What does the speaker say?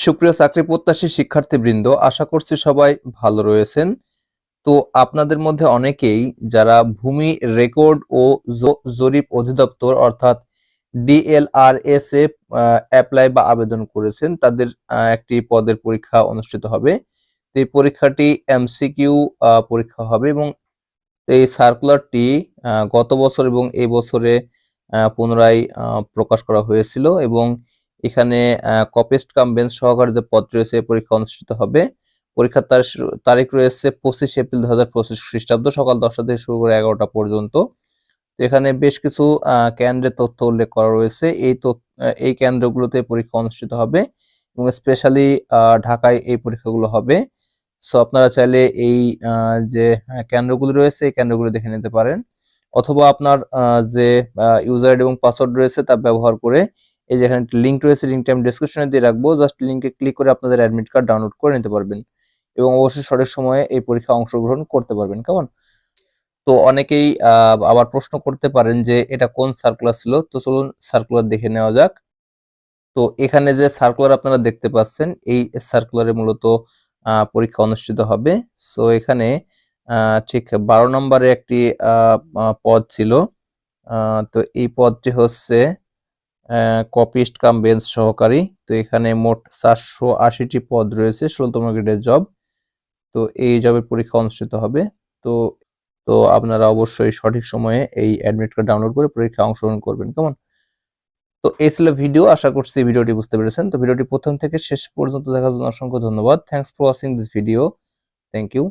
সুপ্রিয় চাকরি প্রত্যাশী শিক্ষার্থীবৃন্দ, আশা করছি সবাই ভালো রয়েছেন। তো আপনাদের মধ্যে অনেকেই যারা ভূমি রেকর্ড ও জরিপ অধিদপ্তর অর্থাৎ ডিএলআরএস এ অ্যাপ্লাই বা আবেদন করেছেন, তাদের একটি পদের পরীক্ষা অনুষ্ঠিত হবে। তো এই পরীক্ষাটি এমসিকিউ পরীক্ষা হবে এবং এই সার্কুলারটি গত বছর এবং এই বছরে পুনরায় প্রকাশ করা হয়েছিল এবং এখানে কপেস্ট কাম বেঞ্চ সহকারে যে পদ রয়েছে পরীক্ষা অনুষ্ঠিত হবে। পরীক্ষার তারিখ- রয়েছে পঁচিশ এপ্রিল দু হাজার পঁচিশ খ্রিস্টাব্দ সকাল দশটা থেকে শুরু করে এগারোটা পর্যন্ত। তো এখানে বেশ কিছু কেন্দ্রের তথ্য উল্লেখ করা রয়েছে। এই তথ্য এই কেন্দ্রগুলোতে পরীক্ষা অনুষ্ঠিত হবে এবং স্পেশালি ঢাকায় এই পরীক্ষাগুলো হবে। সো আপনারা চাইলে এই যে কেন্দ্রগুলো রয়েছে, এই কেন্দ্রগুলো দেখে নিতে পারেন। অথবা আপনার যে ইউজার এবং পাসওয়ার্ড রয়েছে তা ব্যবহার করে এই যে এখানে লিঙ্ক রয়েছে লিঙ্কটা আমি ডিসক্রিপশনে দিয়ে রাখব। জাস্ট লিঙ্কে ক্লিক করে আপনাদের অ্যাডমিট কার্ড ডাউনলোড করে নিতে পারবেন এবং অবশ্যই সঠিক সময়ে এই পরীক্ষা অংশগ্রহণ করতে পারবেন। কেমন? তো অনেকেই আবার প্রশ্ন করতে পারেন যে এটা কোন সার্কুলার ছিল? তো চলুন সার্কুলার দেখে নেওয়া যাক। তো এখানে যে সার্কুলার আপনারা দেখতে পাচ্ছেন, এই সার্কুলারে মূলত পরীক্ষা অনুষ্ঠিত হবে। সো এখানে ঠিক বারো নম্বরে একটি পদ ছিল। তো এই পদটি হচ্ছে কপিস্ট কাম বেঞ্চ সহকারী। তো এখানে মোট চারশো আশিটি পদ রয়েছে, ষোলতম গ্রেডের জব তো এই জবের পরীক্ষা অনুষ্ঠিত হবে। তো তো আপনারা অবশ্যই সঠিক সময়ে এই অ্যাডমিট কার্ড ডাউনলোড করে পরীক্ষা অংশগ্রহণ করবেন, কেমন? তো এই ছিল ভিডিও আশা করছি ভিডিওটি বুঝতে পেরেছেন। তো ভিডিওটি প্রথম থেকে শেষ পর্যন্ত দেখার জন্য অসংখ্য ধন্যবাদ। Thanks for watching this video thank you